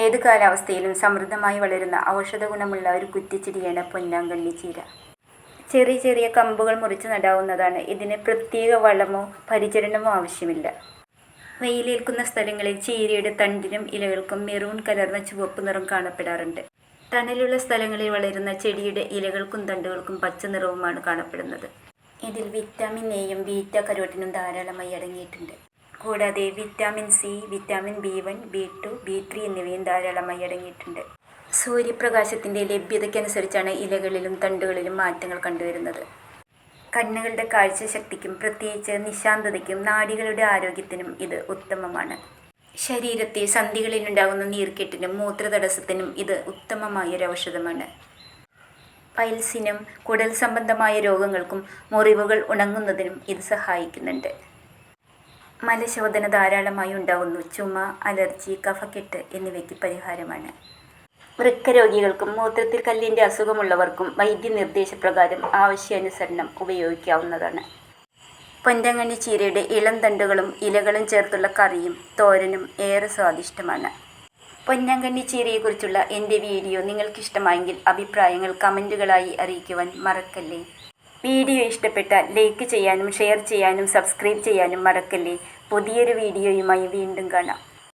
ഏത് കാലാവസ്ഥയിലും സമൃദ്ധമായി വളരുന്ന ഔഷധ ഗുണമുള്ള ഒരു കുറ്റിച്ചെടിയാണ് പൊന്നാങ്കണ്ണി ചീര. ചെറിയ ചെറിയ കമ്പുകൾ മുറിച്ച് നടാവുന്നതാണ്. ഇതിന് പ്രത്യേക വളമോ പരിചരണമോ ആവശ്യമില്ല. വെയിലേൽക്കുന്ന സ്ഥലങ്ങളിൽ ചീരയുടെ തണ്ടിനും ഇലകൾക്കും മെറൂൺ കലർന്ന ചുവപ്പ് നിറം കാണപ്പെടാറുണ്ട്. തണലുള്ള സ്ഥലങ്ങളിൽ വളരുന്ന ചെടിയുടെ ഇലകൾക്കും തണ്ടുകൾക്കും പച്ച നിറവുമാണ് കാണപ്പെടുന്നത്. ഇതിൽ വിറ്റാമിൻ എയും ബീറ്റ കരോട്ടിനും ധാരാളമായി അടങ്ങിയിട്ടുണ്ട്. കൂടാതെ vitamin C vitamin B one B two B three എന്നിവയും ധാരാളമായി അടങ്ങിയിട്ടുണ്ട്. സൂര്യപ്രകാശത്തിന്റെ ലഭ്യതയ്ക്കനുസരിച്ചാണ് ഇലകളിലും തണ്ടുകളിലും മാറ്റങ്ങൾ കണ്ടുവരുന്നത്. കണ്ണുകളുടെ കാഴ്ചശക്തിക്കും പ്രത്യേകിച്ച് നിശാന്തതയ്ക്കും നാടികളുടെ ആരോഗ്യത്തിനും ഇത് ഉത്തമമാണ്. ശരീരത്തെ സന്ധികളിലുണ്ടാകുന്ന നീർക്കെട്ടിനും മൂത്രതടസ്സത്തിനും ഇത് ഉത്തമമായൊരു ഔഷധമാണ്. പൈൽസിനും കുടൽ സംബന്ധമായ രോഗങ്ങൾക്കും മുറിവുകൾ ഉണങ്ങുന്നതിനും ഇത് സഹായിക്കുന്നുണ്ട്. മലശോധന ധാരാളമായി ഉണ്ടാകുന്നു ചുമ അലർജി കഫക്കെട്ട് എന്നിവയ്ക്ക് പരിഹാരമാണ്. വൃക്ക രോഗികൾക്കും മൂത്രത്തിൽ കല്ലിന്റെ അസുഖമുള്ളവർക്കും വൈദ്യനിർദ്ദേശപ്രകാരം ആവശ്യാനുസരണം ഉപയോഗിക്കാവുന്നതാണ്. പൊന്തങ്ങണ്ണി ചീരയുടെ ഇളം തണ്ടുകളും ഇലകളും ചേർത്തുള്ള കറിയും തോരനും ഏറെ സ്വാദിഷ്ടമാണ്. പൊന്നങ്കണ്ണി ചീരയെക്കുറിച്ചുള്ള എന്റെ വീഡിയോ നിങ്ങൾക്കിഷ്ടമായെങ്കിൽ അഭിപ്രായങ്ങൾ കമന്റുകളായി അറിയിക്കുവാൻ മറക്കല്ലേ? വീഡിയോ ഇഷ്ടപ്പെട്ടാൽ ലൈക്ക് ചെയ്യാനും ഷെയർ ചെയ്യാനും സബ്സ്ക്രൈബ് ചെയ്യാനും മറക്കല്ലേ. പുതിയൊരു വീഡിയോയുമായി വീണ്ടും കാണാം.